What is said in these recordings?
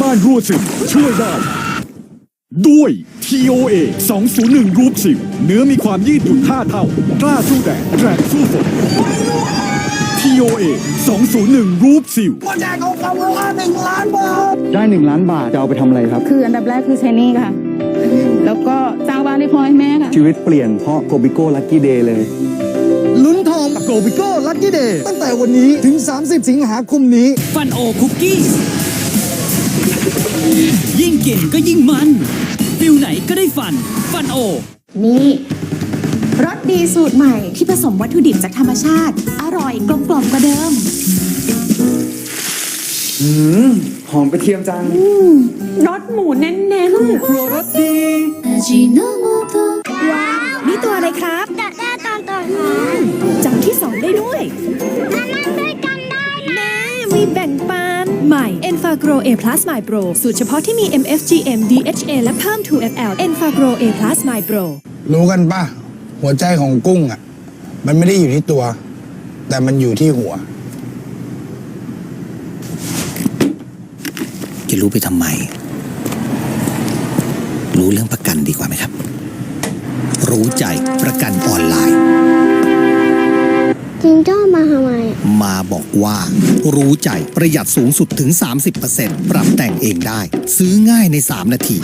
บ้านรั่วซึมช่วยได้ ด้วย TOA 201 รูปสิวเนื้อมีความยืดหยุ่น5เท่า กล้าสู้แดดแรงสู้ฝน TOA 201 รูปสิววันแจกของเขามูลค่าหนึ่งล้านบาท ได้หนึ่งล้านบาท จะเอาไปทำอะไรครับ คืออันดับแรกคือใช้หนี่ค่ะ แล้วก็สร้างบ้านให้พ่อให้แม่ค่ะ ชีวิตเปลี่ยนเพราะโกบิโก้ลั c กี้เดย์เลย ลุ้นทองกับโกบิโก้ลัคกี้เดย์ตั้งแต่วันนี้ถึง 30 สิงหาคมนี้ ฟันโอคุกกี้ ยิ่งกินก็ยิ่งมัน ฟิลไหนก็ได้ฟัน ฟันโอ นี่รสดีสูตรใหม่ที่ผสมวัตถุดิบจากธรรมชาติ อร่อยกลมกล่อมกว่าเดิมอืมหอมกระเทียมจังรสหมูเน้นครัวรสดีๆนี่ตัวอะไรครับ f a g r o A Plus My Pro สูตรเฉพาะที่มี MFGM DHA และเพิ่ม 2FL e n f a g r o A Plus My Pro รู้กันป่ะหัวใจของกุ้งอะ มันไม่ได้อยู่ที่ตัว แต่มันอยู่ที่หัว จะรู้ไปทำไม รู้เรื่องประกันดีกว่าไหมครับ รู้ใจประกันออนไลน์ จิงโจ้มาทำไมมาบอกว่า รู้ใจประหยัดสูงสุดถึง 30%ปรับแต่งเองได้ ซื้อง่ายใน 3 นาที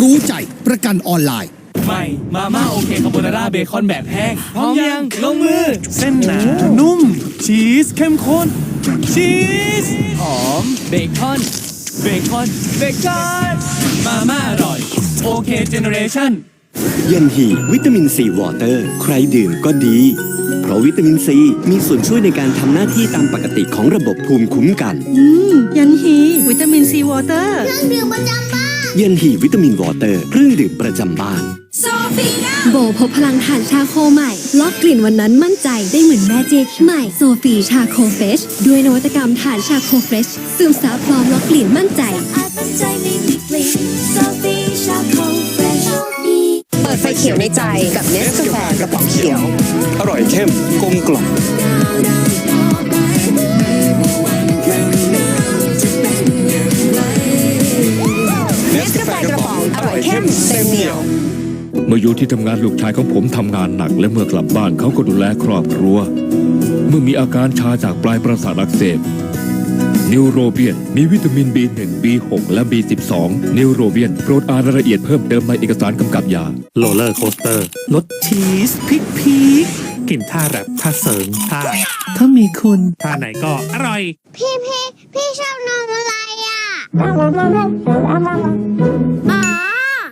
รู้ใจประกันออนไลน์ ใหม่มาม่าโอเคคาโบนาร่าเบคอนแบบแห้งพร้อมยังลงมือ เส้นหนานุ่ม ชีสเข้มข้น ชีสหอมเบคอน เบคอนเบคอนมาม่าอร่อย โอเคเจเนเรชั่นเย็นฮีวิตามินซีวอเตอร์ ใครดื่มก็ดี เพราะวิตามินซีมีส่วนช่วยในการทำหน้าที่ตามปกติของระบบภูมิคุ้มกันยันฮีวิตามินซีวอเตอร์ เครื่องดื่มประจำบ้านเย็นฮีวิตามินวอเตอร์เครื่องดื่มประจำบ้านโบพบพลังฐานชาโคใหม่ล็อกกลิ่นวันนั้นมั่นใจได้เหมือนแม่เจกใหม่โซฟีชาโคเฟชด้วยนวัตกรรมฐานชาโคเฟชซึมซับพร้อมล็อกกลิ่นมั่นใจอาจตั้งใจไม่มีกลิ่น กับเนสกาแฟกระป๋องเขียว อร่อยเข้มกลมกล่อมเนสกาแฟกระป๋องอร่อยเข้มเต็มเหนียวเมื่ออยู่ที่ทำงานลูกชายของผมทำงานหนัก และเมื่อกลับบ้านเขาก็ดูแลครอบครัว เมื่อมีอาการชาจากปลายประสาทอักเสบ นิวโรเบียน มีวิตามิน B1 B6 และ B12 นิวโรเบียนโปรดอ่านรายละเอียดเพิ่มเติมในเอกสารกำกับยาโรลเลอร์โคสเตอร์รสชีสพริกพีกกลิ่นท่าแรปท่าเสริงท่าถ้ามีคุณท่าไหนก็อร่อย พี่พี่พี่ชอบนอนอะไรอะอ๋อ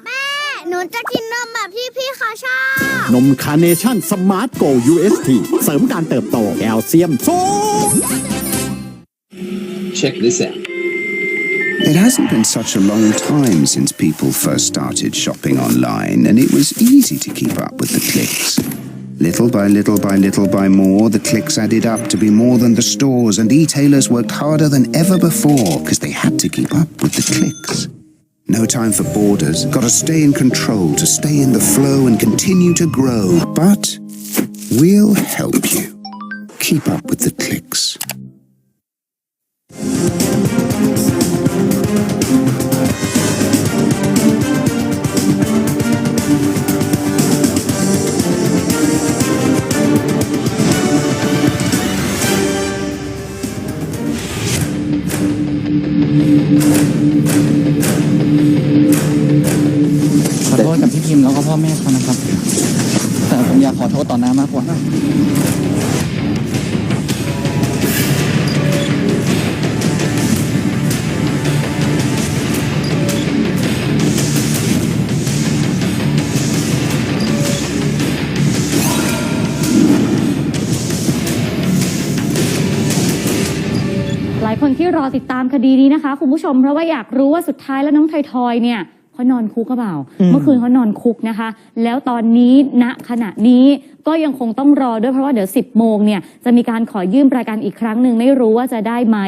แม่ หนูจะกินนมแบบที่พี่เขาชอบ นมคาร์เนชั่นสมาร์ทโก UST เสริมการเติบโตแคลเซียมสูง Check this out. It hasn't been such a long time since people first started shopping online, and it was easy to keep up with the clicks. Little by little by little by more, the clicks added up to be more than the stores, and e-tailers worked harder than ever before because they had to keep up with the clicks. No time for borders, gotta stay in control to stay in the flow and continue to grow. But we'll help you. Keep up with the clicks. ขอโทษกับพี่พิมพ์แล้วก็พ่อแม่เขานะครับ แต่ผมอยากขอโทษต่อหน้ามากกว่า คนที่รอติดตามคดีนี้นะคะ คุณผู้ชมเพราะว่าอยากรู้ว่าสุดท้ายแล้วน้องทอยทอยเนี่ยเขานอนคุกก็เปล่า เมื่อคืนเขานอนคุกนะคะ แล้วตอนนี้ณขณะนี้ก็ยังคงต้องรอด้วยเพราะว่าเดี๋ยว 10 โมงเนี่ยจะมีการขอยื่นประกันอีกครั้งหนึ่งไม่รู้ว่าจะได้ไหม